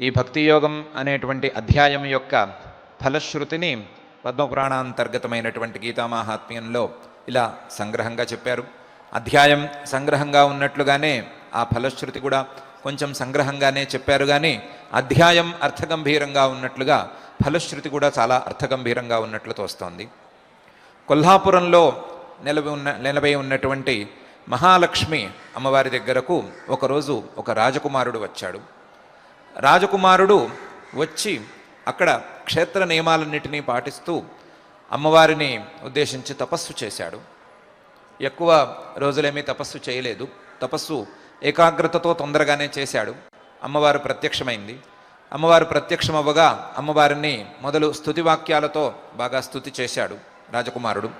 ఈ భక్తి యోగం అనేటువంటి అధ్యాయం యొక్క ఫలశ్రుతిని పద్మపురాణాంతర్గతమైనటువంటి గీతామాహాత్మ్యంలో ఇలా సంగ్రహంగా చెప్పారు. అధ్యాయం సంగ్రహంగా ఉన్నట్లుగానే ఆ ఫలశ్రుతి కూడా కొంచెం సంగ్రహంగానే చెప్పారు కానీ అధ్యాయం అర్థగంభీరంగా ఉన్నట్లుగా ఫలశ్రుతి కూడా చాలా అర్థగంభీరంగా ఉన్నట్లు తోస్తోంది. కొల్హాపురంలో నిలబడి ఉన్న నిలబై ఉన్నటువంటి మహాలక్ష్మి అమ్మవారి దగ్గరకు ఒకరోజు ఒక రాజకుమారుడు వచ్చాడు. రాజకుమారుడు వచ్చి అక్కడ క్షేత్ర నియమాలన్నిటినీ పాటిస్తూ అమ్మవారిని ఉద్దేశించి తపస్సు చేశాడు. ఎక్కువ రోజులేమీ తపస్సు చేయలేదు. తపస్సు ఏకాగ్రతతో తొందరగానే చేశాడు. అమ్మవారు ప్రత్యక్షమైంది. అమ్మవారు ప్రత్యక్షమవ్వగా అమ్మవారిని మొదలు స్థుతివాక్యాలతో బాగా స్థుతి చేశాడు రాజకుమారుడు.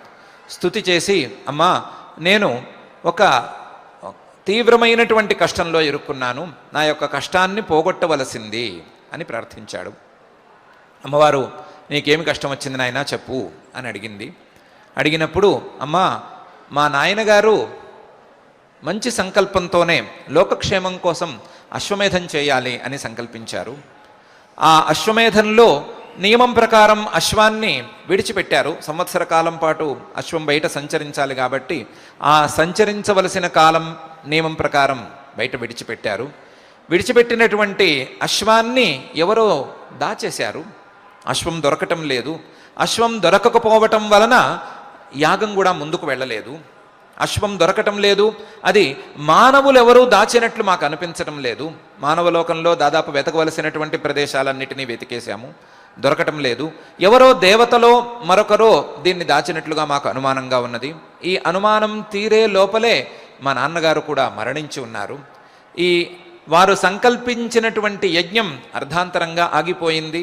స్థుతి చేసి అమ్మా నేను ఒక తీవ్రమైనటువంటి కష్టంలో ఇరుక్కున్నాను. నా యొక్క కష్టాన్ని పోగొట్టవలసింది అని ప్రార్థించాడు. అమ్మవారు నీకేమి కష్టం వచ్చింది నాయనా చెప్పు అని అడిగింది. అడిగినప్పుడు అమ్మా మా నాయనగారు మంచి సంకల్పంతోనే లోకక్షేమం కోసం అశ్వమేధం చేయాలి అని సంకల్పించారు. ఆ అశ్వమేధంలో నియమం ప్రకారం అశ్వాన్ని విడిచిపెట్టారు. సంవత్సర కాలం పాటు అశ్వం బయట సంచరించాలి కాబట్టి ఆ సంచరించవలసిన కాలం నియమం ప్రకారం బయట విడిచిపెట్టారు. విడిచిపెట్టినటువంటి అశ్వాన్ని ఎవరో దాచేశారు. అశ్వం దొరకటం లేదు. అశ్వం దొరకకపోవటం వలన యాగం కూడా ముందుకు వెళ్ళలేదు. అశ్వం దొరకటం లేదు. అది మానవులు ఎవరూ దాచినట్లు మాకు అనిపించటం లేదు. మానవ లోకంలో దాదాపు వెతకవలసినటువంటి ప్రదేశాలన్నిటినీ వెతికేశాము. దొరకటం లేదు. ఎవరో దేవతలో మరొకరో దీన్ని దాచినట్లుగా మాకు అనుమానంగా ఉన్నది. ఈ అనుమానం తీరే లోపలే మా నాన్నగారు కూడా మరణించి ఉన్నారు. ఈ వారు సంకల్పించినటువంటి యజ్ఞం అర్ధాంతరంగా ఆగిపోయింది.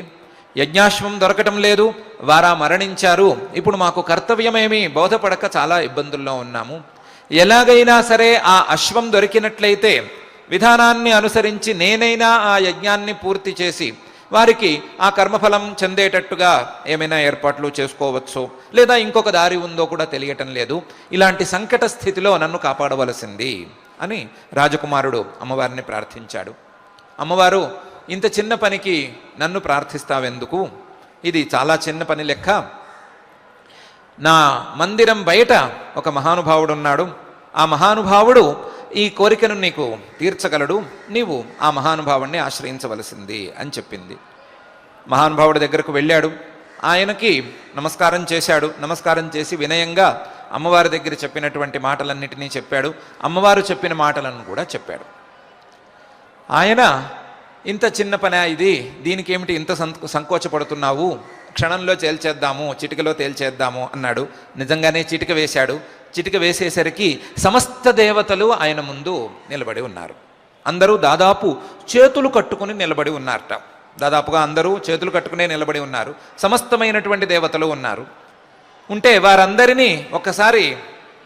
యజ్ఞాశ్వం దొరకటం లేదు వారా మరణించారు. ఇప్పుడు మాకు కర్తవ్యమేమి? బోధపడక చాలా ఇబ్బందుల్లో ఉన్నాము. ఎలాగైనా సరే ఆ అశ్వం దొరికినట్లయితే విధానాన్ని అనుసరించి నేనైనా ఆ యజ్ఞాన్ని పూర్తి చేసి వారికి ఆ కర్మఫలం చెందేటట్టుగా ఏమైనా ఏర్పాట్లు చేసుకోవచ్చో లేదా ఇంకొక దారి ఉందో కూడా తెలియటం లేదు. ఇలాంటి సంకట స్థితిలో నన్ను కాపాడవలసింది అని రాజకుమారుడు అమ్మవారిని ప్రార్థించాడు. అమ్మవారు ఇంత చిన్న పనికి నన్ను ప్రార్థిస్తావెందుకు? ఇది చాలా చిన్న పని లెక్క. నా మందిరం బయట ఒక మహానుభావుడు ఉన్నాడు ఆ మహానుభావుడు ఈ కోరికను నీకు తీర్చగలడు. నీవు ఆ మహానుభావుణ్ణి ఆశ్రయించవలసింది అని చెప్పింది. మహానుభావుడి దగ్గరకు వెళ్ళాడు. ఆయనకి నమస్కారం చేశాడు. నమస్కారం చేసి వినయంగా అమ్మవారి దగ్గర చెప్పినటువంటి మాటలన్నిటినీ చెప్పాడు. అమ్మవారు చెప్పిన మాటలను కూడా చెప్పాడు. ఆయన ఇంత చిన్న పని ఇది? దీనికేమిటి ఇంత సంకోచపడుతున్నావు? క్షణంలో తేల్చేద్దాము చిటికలో తేల్చేద్దాము అన్నాడు. నిజంగానే చిటిక వేశాడు. చిటిక వేసేసరికి సమస్త దేవతలు ఆయన ముందు నిలబడి ఉన్నారు. అందరూ దాదాపు చేతులు కట్టుకుని నిలబడి ఉన్నారట. దాదాపుగా అందరూ చేతులు కట్టుకునే నిలబడి ఉన్నారు. సమస్తమైనటువంటి దేవతలు ఉన్నారు. ఉంటే వారందరినీ ఒక్కసారి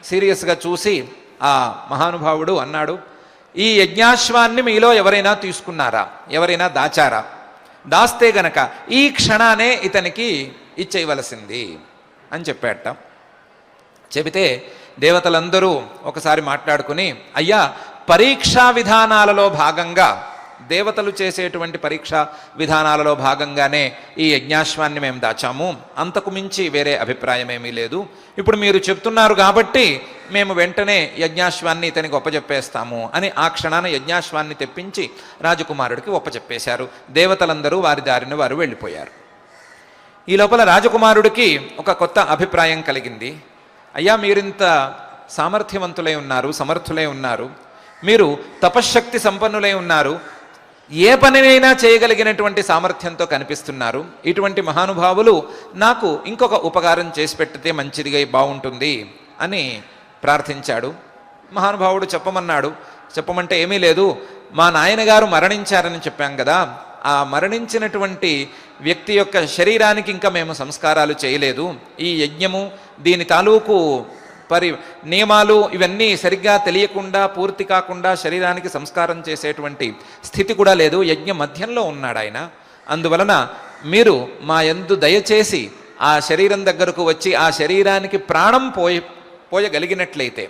సీరియస్గా చూసి ఆ మహానుభావుడు అన్నాడు ఈ యజ్ఞాశ్వాన్ని మీలో ఎవరైనా తీసుకున్నారా? ఎవరైనా దాచారా? దాస్తే గనక ఈ క్షణానే ఇతనికి ఇచ్చేయవలసింది అని చెప్పాట చెబితే దేవతలందరూ ఒకసారి మాట్లాడుకుని అయ్యా పరీక్షా విధానాలలో భాగంగా దేవతలు చేసేటువంటి పరీక్షా విధానాలలో భాగంగానే ఈ యజ్ఞాశ్వాన్ని మేము దాచాము. అంతకు మించి వేరే అభిప్రాయం ఏమీ లేదు. ఇప్పుడు మీరు చెప్తున్నారు కాబట్టి మేము వెంటనే యజ్ఞాశ్వాన్ని ఇతనికి ఒప్పజెప్పేస్తాము అని ఆ క్షణాన యజ్ఞాశ్వాన్ని తెప్పించి రాజకుమారుడికి ఒప్పజెప్పేశారు. దేవతలందరూ వారి దారిని వారు వెళ్ళిపోయారు. ఈ లోపల రాజకుమారుడికి ఒక కొత్త అభిప్రాయం కలిగింది. అయ్యా మీరింత సామర్థ్యవంతులై ఉన్నారు సమర్థులై ఉన్నారు. మీరు తపశ్శక్తి సంపన్నులై ఉన్నారు. ఏ పనినైనా చేయగలిగినటువంటి సామర్థ్యంతో కనిపిస్తున్నారు. ఇటువంటి మహానుభావులు నాకు ఇంకొక ఉపకారం చేసి పెట్టితే మంచిదిగా బాగుంటుంది అని ప్రార్థించాడు. మహానుభావుడు చెప్పమన్నాడు. చెప్పమంటే ఏమీ లేదు. మా నాయనగారు మరణించారని చెప్పాం కదా. ఆ మరణించినటువంటి వ్యక్తి యొక్క శరీరానికి ఇంకా మేము సంస్కారాలు చేయలేదు. ఈ యజ్ఞము దీని తాలూకు పరి నియమాలు ఇవన్నీ సరిగ్గా తెలియకుండా పూర్తి కాకుండా శరీరానికి సంస్కారం చేసేటువంటి స్థితి కూడా లేదు. యజ్ఞ మధ్యంలో ఉన్నాడు ఆయన. అందువలన మీరు మా ఎందు దయచేసి ఆ శరీరం దగ్గరకు వచ్చి ఆ శరీరానికి ప్రాణం పోయి పోయగలిగినట్లయితే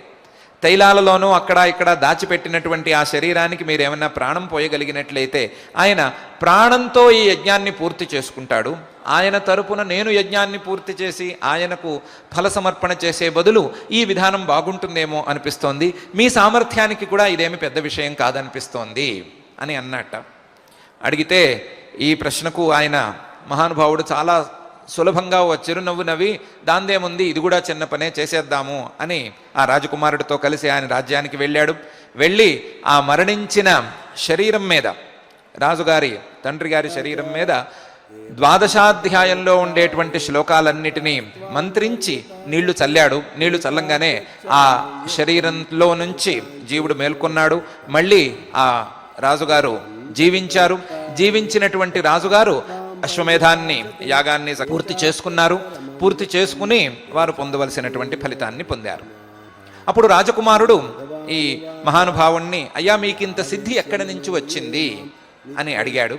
తైలాలలోనూ అక్కడ ఇక్కడ దాచిపెట్టినటువంటి ఆ శరీరానికి మీరు ఏమైనా ప్రాణం పోయగలిగినట్లయితే ఆయన ప్రాణంతో ఈ యజ్ఞాన్ని పూర్తి చేసుకుంటాడు. ఆయన తరపున నేను యజ్ఞాన్ని పూర్తి చేసి ఆయనకు ఫల సమర్పణ చేసే బదులు ఈ విధానం బాగుంటుందేమో అనిపిస్తోంది. మీ సామర్థ్యానికి కూడా ఇదేమి పెద్ద విషయం కాదనిపిస్తోంది అని అన్నట్ట. అడిగితే ఈ ప్రశ్నకు ఆయన మహానుభావుడు చాలా సులభంగా ఓ చిరునవ్వు నవ్వి దాందేముంది ఇది కూడా చిన్న పనే చేసేద్దాము అని ఆ రాజకుమారుడితో కలిసి ఆయన రాజ్యానికి వెళ్ళాడు. వెళ్ళి ఆ మరణించిన శరీరం మీద రాజుగారి తండ్రి గారి శరీరం మీద ద్వాదశాధ్యాయంలో ఉండేటువంటి శ్లోకాలన్నిటినీ మంత్రించి నీళ్ళు చల్లాడు. నీళ్ళు చల్లంగానే ఆ శరీరంలో నుంచి జీవుడు మేల్కొన్నాడు. మళ్ళీ ఆ రాజుగారు జీవించారు. జీవించినటువంటి రాజుగారు అశ్వమేధాన్ని యాగాన్ని పూర్తి చేసుకున్నారు. పూర్తి చేసుకుని వారు పొందవలసినటువంటి ఫలితాన్ని పొందారు. అప్పుడు రాజకుమారుడు ఈ మహానుభావుణ్ణి అయ్యా మీకింత సిద్ధి ఎక్కడి నుంచి వచ్చింది? అని అడిగాడు.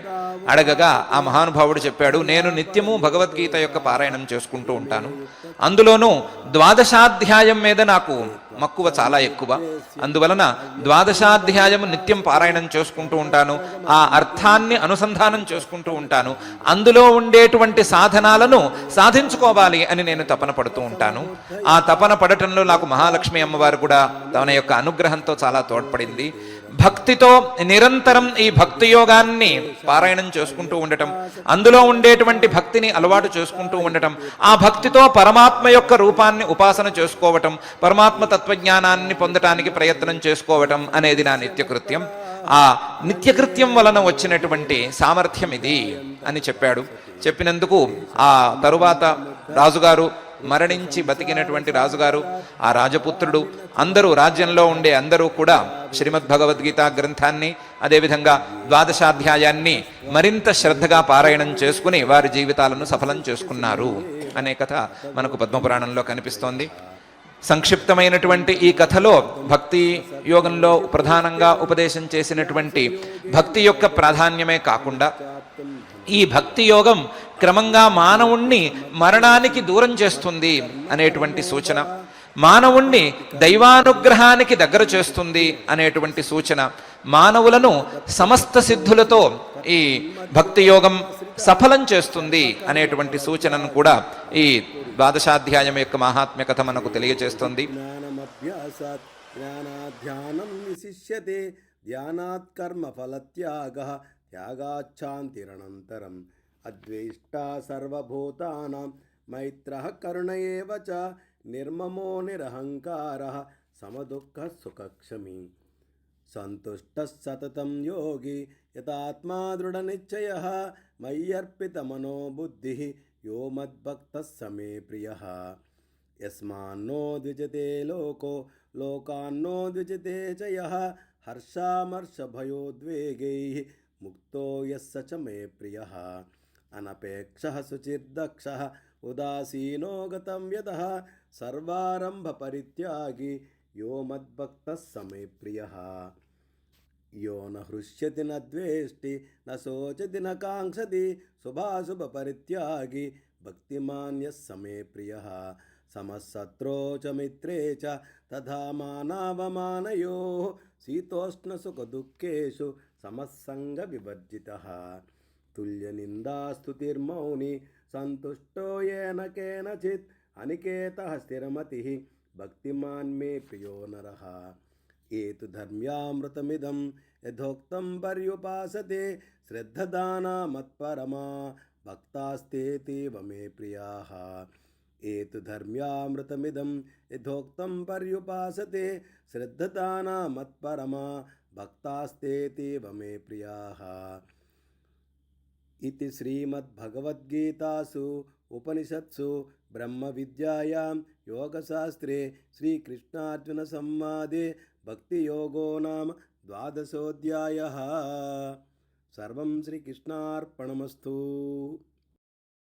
అడగగా ఆ మహానుభావుడు చెప్పాడు నేను నిత్యము భగవద్గీత యొక్క పారాయణం చేసుకుంటూ ఉంటాను. అందులోనూ ద్వాదశాధ్యాయం మీద నాకు మక్కువ చాలా ఎక్కువ. అందువలన ద్వాదశాధ్యాయం నిత్యం పారాయణం చేసుకుంటూ ఉంటాను. ఆ అర్థాన్ని అనుసంధానం చేసుకుంటూ ఉంటాను. అందులో ఉండేటువంటి సాధనాలను సాధించుకోవాలి అని నేను తపన పడుతూ ఉంటాను. ఆ తపన పడటంలో నాకు మహాలక్ష్మి అమ్మవారు కూడా తన యొక్క అనుగ్రహంతో చాలా తోడ్పడింది. భక్తితో నిరంతరం ఈ భక్తి యోగాన్ని పారాయణం చేసుకుంటూ ఉండటం అందులో ఉండేటువంటి భక్తిని అలవాటు చేసుకుంటూ ఉండటం ఆ భక్తితో పరమాత్మ యొక్క రూపాన్ని ఉపాసన చేసుకోవటం పరమాత్మ తత్వజ్ఞానాన్ని పొందటానికి ప్రయత్నం చేసుకోవటం అనేది నా నిత్యకృత్యం. ఆ నిత్యకృత్యం వలన వచ్చినటువంటి సామర్థ్యం ఇది అని చెప్పాడు. చెప్పినందుకు ఆ తరువాత రాజుగారు మరణించి బతికినటువంటి రాజుగారు ఆ రాజపుత్రుడు అందరూ రాజ్యంలో ఉండే అందరూ కూడా శ్రీమద్ భగవద్గీత గ్రంథాన్ని అదేవిధంగా ద్వాదశాధ్యాయాన్ని మరింత శ్రద్ధగా పారాయణం చేసుకుని వారి జీవితాలను సఫలం చేసుకున్నారు అనే కథ మనకు పద్మపురాణంలో కనిపిస్తోంది. సంక్షిప్తమైనటువంటి ఈ కథలో భక్తి యోగంలో ప్రధానంగా ఉపదేశం చేసినటువంటి భక్తి యొక్క ప్రాధాన్యమే కాకుండా ఈ భక్తి యోగం క్రమంగా మానవుణ్ణి మరణానికి దూరం చేస్తుంది అనేటువంటి సూచన. మానవుణ్ణి దైవానుగ్రహానికి దగ్గర చేస్తుంది అనేటువంటి సూచన. మానవులను సమస్త సిద్ధులతో ఈ భక్తి యోగం సఫలం చేస్తుంది అనేటువంటి సూచనను కూడా ఈ ద్వాదశాధ్యాయం యొక్క మహాత్మ్య కథ మనకు తెలియజేస్తుంది. ధ్యానం విశిష్యతే ధ్యానాత్ కర్మ ఫలత్యాగ త్యాగాచ్ఛాంతిరనంతరం అద్వేష్టా సర్వభూతానాం మైత్రః కరుణ ఏవ చ నిర్మమో నిరహంకారः సమదుఃఖ సుఖక్షమి. సంతుష్టः సతతం యోగి యతాత్మా దృఢనిశ్చయः మయ్యర్పితమనో బుద్ధిः యో మద్భక్తः సమే ప్రియः. యస్మాన్నో ద్విజతే లోకో లోకాన్నో ద్విజతే చ యः హర్షామర్షభయోద్వేగైः ముక్తో యస్స చ మే ప్రియ అనపేక్ష శుచిర్దక్ష ఉదాసీనో గతం యద సర్వారంభ పరిత్యాగి యో మద్భక్త సమే ప్రియ యో నృష్యతి నేష్టి నోచతి నాంక్షతి శుభాశుభ పరిత్యాగి భక్తిమాన్య సమే ప్రియ సమశత్రో చ మిత్రే చ తథా మానవమానయో समसंग विवर्जितः तुल्यनिन्दास्तुतिर्मौनि सन्तुष्टो येन केनचित् अनिकेतः स्थिरमतिः। भक्तिमान्मे प्रियो नर। ये तु धर्म्यामृतमिदं यथोक्तं पर्युपासते श्रद्धदाना मत्परमा भक्तास्तेतीव मे प्रियाः। ये तु धर्म्यामृतमिदं यथोक्तं पर्युपासते श्रद्धदाना భక్తాస్తేతీవ మే ప్రియా. ఇది శ్రీమద్భగవద్గీతాసు ఉపనిషత్సు బ్రహ్మ విద్యాయాం యోగశాస్త్రే శ్రీకృష్ణార్జున సంవాదే భక్తియోగో నామ ద్వాదశోధ్యాయ. సర్వం శ్రీకృష్ణార్పణమస్తు.